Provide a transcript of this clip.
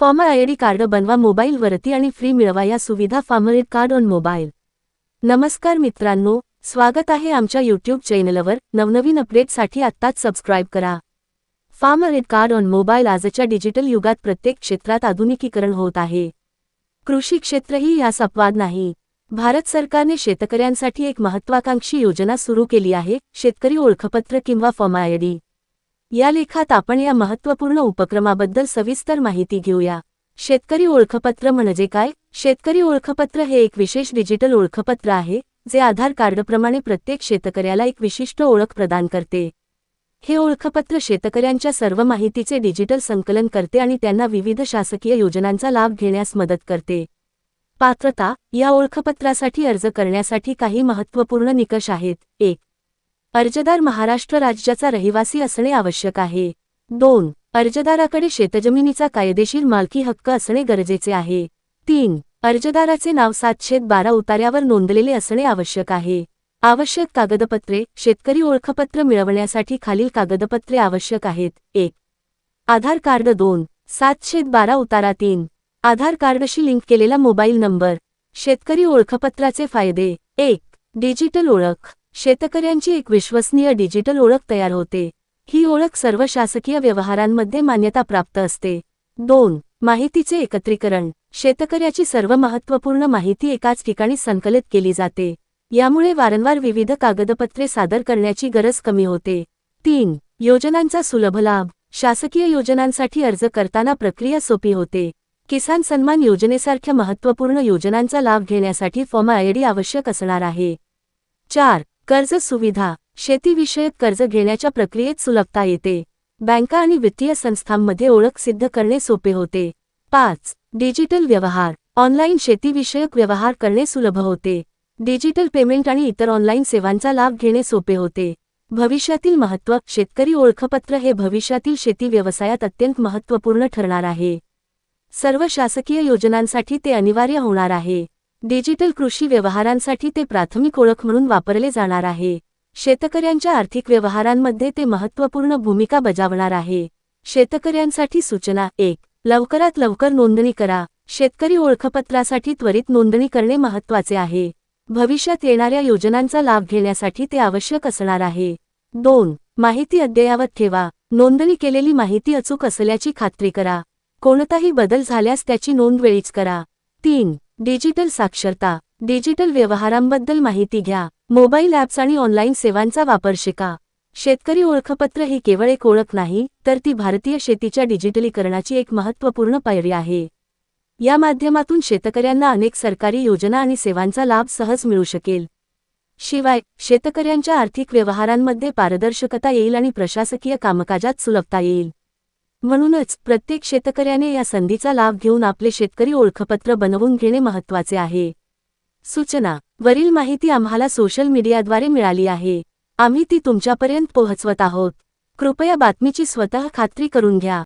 Form ID card बनवा मोबाईलवरती आणि फ्री मिळवा या सुविधा फार्मर कार्ड ऑन मोबाईल नमस्कार मित्रांनो स्वागत आहे आमच्या यूट्यूब चॅनलवर नवनवीन अपडेटसाठी आत्ताच सबस्क्राईब करा. फार्मर कार्ड ऑन मोबाईल आजच्या डिजिटल युगात प्रत्येक क्षेत्रात आधुनिकीकरण होत आहे. कृषी क्षेत्रही यास अपवाद नाही. भारत सरकारने शेतकऱ्यांसाठी एक महत्वाकांक्षी योजना सुरू केली आहे. शेतकरी ओळखपत्र किंवा फॉर्म आयडी या लेखात आपण या महत्त्वपूर्ण उपक्रमाबद्दल सविस्तर माहिती घेऊया. शेतकरी ओळखपत्र म्हणजे काय? शेतकरी ओळखपत्र हे एक विशेष डिजिटल ओळखपत्र आहे जे आधार कार्डप्रमाणे प्रत्येक शेतकऱ्याला एक विशिष्ट ओळख प्रदान करते. हे ओळखपत्र शेतकऱ्यांच्या सर्व माहितीचे डिजिटल संकलन करते आणि त्यांना विविध शासकीय योजनांचा लाभ घेण्यास मदत करते. पात्रता या ओळखपत्रासाठी अर्ज करण्यासाठी काही महत्त्वपूर्ण निकष आहेत. एक अर्जदार महाराष्ट्र राज्याचा रहिवासी असणे आवश्यक आहे. दोन अर्जदाराकडे शेतजमिनीचा कायदेशीर मालकी हक्क असणे गरजेचे आहे. तीन अर्जदाराचे नाव सातशे बारा उतार्यावर नोंदलेले असणे आवश्यक आहे. आवश्यक कागदपत्रे शेतकरी ओळखपत्र मिळवण्यासाठी खालील कागदपत्रे आवश्यक आहेत. एक आधार कार्ड दोन सातशे बारा उतारा तीन. आधार कार्डशी लिंक केलेला मोबाईल नंबर शेतकरी ओळखपत्राचे फायदे. एक डिजिटल ओळख. शेतकऱ्यांची एक विश्वसनीय डिजिटल ओळख तयार होते. ही ओळख सर्व शासकीय व्यवहारांमध्ये मान्यता प्राप्त असते. दोन माहितीचे एकत्रीकरण. शेतकऱ्याची सर्व महत्त्वपूर्ण माहिती एकाच ठिकाणी संकलित केली जाते. यामुळे वारंवार विविध कागदपत्रे सादर करण्याची गरज कमी होते. तीन योजनांचा सुलभ लाभ. शासकीय योजनांसाठी अर्ज करताना प्रक्रिया सोपी होते. किसान सन्मान योजनेसारख्या महत्त्वपूर्ण योजनांचा लाभ घेण्यासाठी फॉर्म आयडी आवश्यक असणार आहे. चार कर्ज सुविधा शेतीविषयक कर्ज घेण्याच्या प्रक्रियेत सुलभता येते. बँका आणि वित्तीय संस्थांमध्ये ओळख सिद्ध करणे सोपे होते. पाच डिजिटल व्यवहार. ऑनलाईन शेतीविषयक व्यवहार करणे सुलभ होते. डिजिटल पेमेंट आणि इतर ऑनलाईन सेवांचा लाभ घेणे सोपे होते. भविष्यातील महत्त्व शेतकरी ओळखपत्र हे भविष्यातील शेती व्यवसायात अत्यंत महत्त्वपूर्ण ठरणार आहे. सर्व शासकीय योजनांसाठी ते अनिवार्य होणार आहे. डिजिटल कृषी व्यवहारांसाठी ते प्राथमिक ओळख म्हणून वापरले जाणार आहे. शेतकऱ्यांच्या आर्थिक व्यवहारांमध्ये ते महत्त्वपूर्ण भूमिका बजावणार आहे. शेतकऱ्यांसाठी सूचना एक लवकरात लवकर नोंदणी करा. शेतकरी ओळखपत्रासाठी त्वरित नोंदणी करणे महत्त्वाचे आहे. भविष्यात येणाऱ्या योजनांचा लाभ घेण्यासाठी ते आवश्यक असणार आहे. दोन माहिती अद्ययावत ठेवा. नोंदणी केलेली माहिती अचूक असल्याची खात्री करा. कोणताही बदल झाल्यास त्याची नोंद वेळीच करा. तीन डिजिटल साक्षरता डिजिटल व्यवहारांबद्दल माहिती घ्या. मोबाईल ॲप्स आणि ऑनलाईन सेवांचा वापर शिका. शेतकरी ओळखपत्र ही केवळ एक ओळख नाही तर ती भारतीय शेतीच्या डिजिटलीकरणाची एक महत्त्वपूर्ण पायरी आहे. या माध्यमातून शेतकऱ्यांना अनेक सरकारी योजना आणि सेवांचा लाभ सहज मिळू शकेल. शिवाय शेतकऱ्यांच्या आर्थिक व्यवहारांमध्ये पारदर्शकता येईल आणि प्रशासकीय कामकाजात सुलभता येईल. म्हणूनच प्रत्येक शेतकऱ्याने या संधीचा लाभ घेऊन आपले शेतकरी ओळखपत्र बनवून घेणे महत्त्वाचे आहे. सूचना. वरील माहिती आम्हाला सोशल मीडियाद्वारे मिळाली आहे. आम्ही ती तुमच्यापर्यंत पोहोचवत आहोत. कृपया बातमीची स्वतः खात्री करून घ्या.